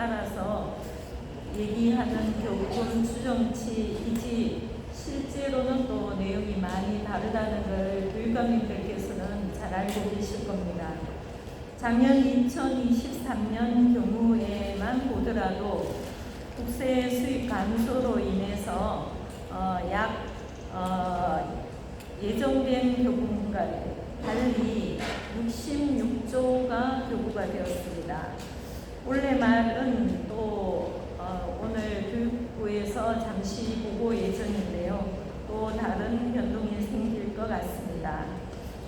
따라서 얘기하는 교권 추정치이지 실제로는 또 내용이 많이 다르다는 걸 교육감님들께서는 잘 알고 계실 겁니다. 작년 2023년 경우에만 보더라도 국세 수입 감소로 인해서 어, 약 어, 예정된 교부가 달리 66조가 교부가 되었습니다. 올해 말은 또 어, 오늘 교육부에서 잠시 보고 예정인데요. 또 다른 변동이 생길 것 같습니다.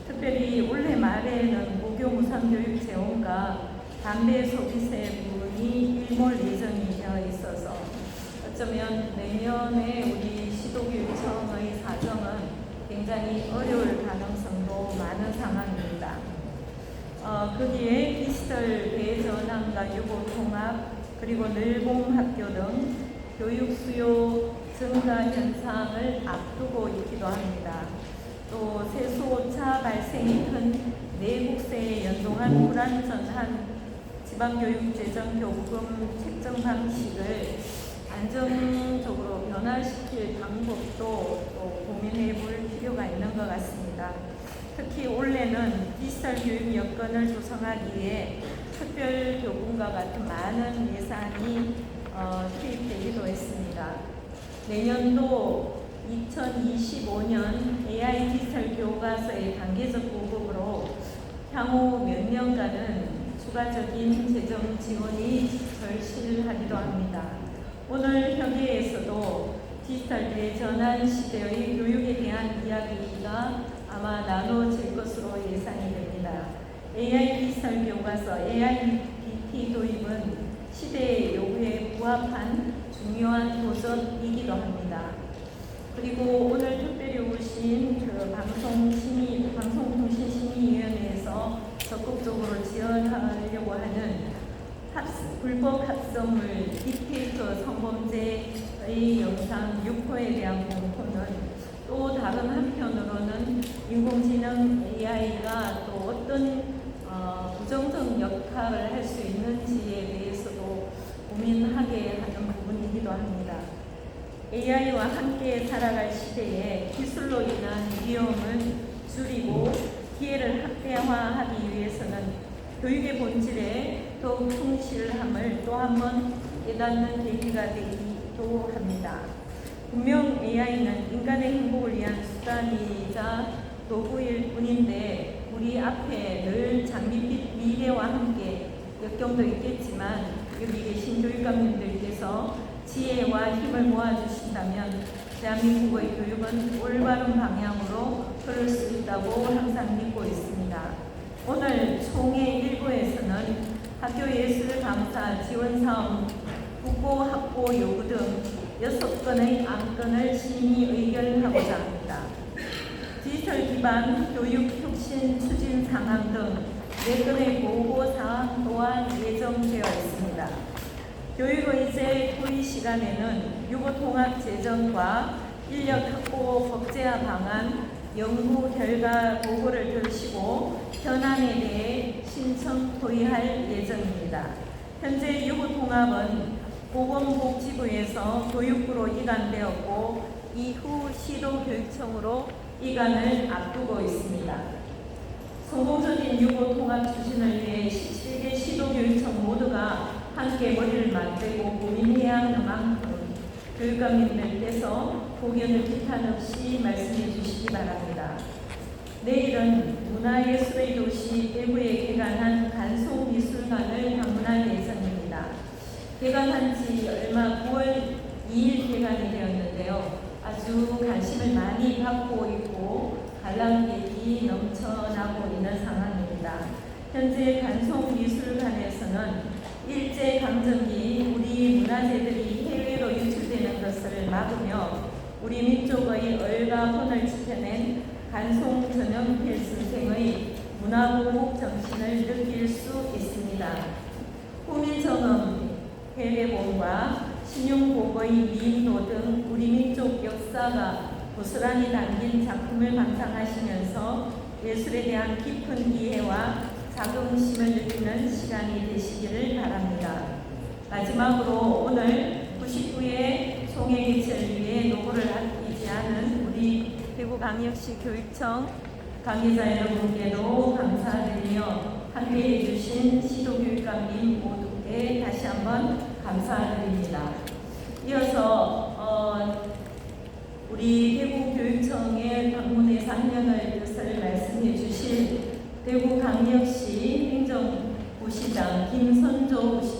특별히 올해 말에는 무교무상 교육 재원과 담배 소비세 부분이 일몰 예정이 되어 있어서 어쩌면 내년에 우리 시도교육청의 사정은 굉장히 어려울 가능성도 많은 상황입니다. 어, 거기에 디지털 대전환과 유보 통합 그리고 늘봉 학교 등 교육 수요 증가 현상을 앞두고 있기도 합니다. 또 세수오차 발생이 큰 내국세에 연동한 불안전한 지방교육재정 교부금 책정 방식을 안정적으로 변화시킬 방법도 또 고민해 볼 필요가 있는 것 같습니다. 특히 올 해는 디지털 교육 여건을 조성하기 위해 특별 교분과 같은 많은 예산이 어, 투입되기도 했습니다. 내년도 2025년 AI 디지털 교과서의 단계적 보급으로 향후 몇 년간은 추가적인 재정 지원이 절실하기도 합니다. 오늘 협의회에서도 디지털 대전환 시대의 교육에 대한 이야기가 아마 나눠질 것으로 예상이 됩니다. AI 디지털 교과서 AIDT 도입은 시대의 요구에 부합한 중요한 도전이기도 합니다. 그리고 오늘 특별히 오신 그 방송심의, 방송통신심의위원회에서 적극적으로 지원하려고 하는 합, 불법 합성물 딥페이커 성범죄의 영상 6호에 대한 공포는 또 다른 한편으로는 인공지능 AI가 또 어떤 어, 부정적 역할을 할 수 있는지에 대해서도 고민하게 하는 부분이기도 합니다. AI와 함께 살아갈 시대에 기술로 인한 위험을 줄이고 기회를 확대화하기 위해서는 교육의 본질에 더욱 충실함을 또 한 번 깨닫는 계기가 되기도 합니다. 분명 AI는 인간의 행복을 위한 수단이자 도구일 뿐인데 우리 앞에 늘 장밋빛 미래와 함께 역경도 있겠지만 여기 계신 교육감님들께서 지혜와 힘을 모아주신다면 대한민국의 교육은 올바른 방향으로 흐를 수 있다고 항상 믿고 있습니다. 오늘 총회 일부에서는 학교 예술 강사 지원 사업 국고 학고 요구 등 여섯 건의 안건을 심의 의결하고자 합니다. 디지털 기반 교육 혁신 추진 상황 등네 건의 보고 사항 또한 예정되어 있습니다. 교육의제 토의 시간에는 유보통합 재정과 인력 확보 법제화 방안 연구 결과 보고를 들으시고 현안에 대해 신청 토의할 예정입니다. 현재 유보통합은 보건복지부에서 교육부로 이관되었고 이후 시도교육청으로 이관을 앞두고 있습니다. 성공적인 유보통합 추진을 위해 17개 시도교육청 모두가 함께 머리를 맞대고 고민해야 하는 만큼 교육감님들께서 고견을 비탄 없이 말씀해 주시기 바랍니다. 내일은 문화예술의 도시 대구에 개관한 간송미술관을 방문할 예정입니다. 개관한 지 얼마 9월 2일 개관이 되었는데요. 아주 관심을 많이 받고 있고 관람객이 넘쳐나고 있는 상황입니다. 현재 간송미술관에서는 일제 강점기 우리 문화재들이 해외로 유출되는 것을 막으며 우리 민족의 얼과 혼을 지켜낸 간송 전영 필선생의 문화보호 정신을 느낄 수 있습니다. 호밀정음, 해외본과 신용보고의 미인도 등 우리 민족 역사가 고스란히 담긴 작품을 감상하시면서 예술에 대한 깊은 이해와 자긍심을 느끼는 시간이 되시기를 바랍니다. 마지막으로 오늘 99회 총회 개최를 위해 노고를 아끼지 않은 우리 대구광역시 교육청 관계자 여러분께도 감사드리며 함께해 주신 시도교육감님 모두께 다시 한번 감사드립니다. 이어서 어, 우리 대구교육청의 방문해서 한명을 뜻을 말씀해 주실 대구광역시 행정부시장 김선조 부시장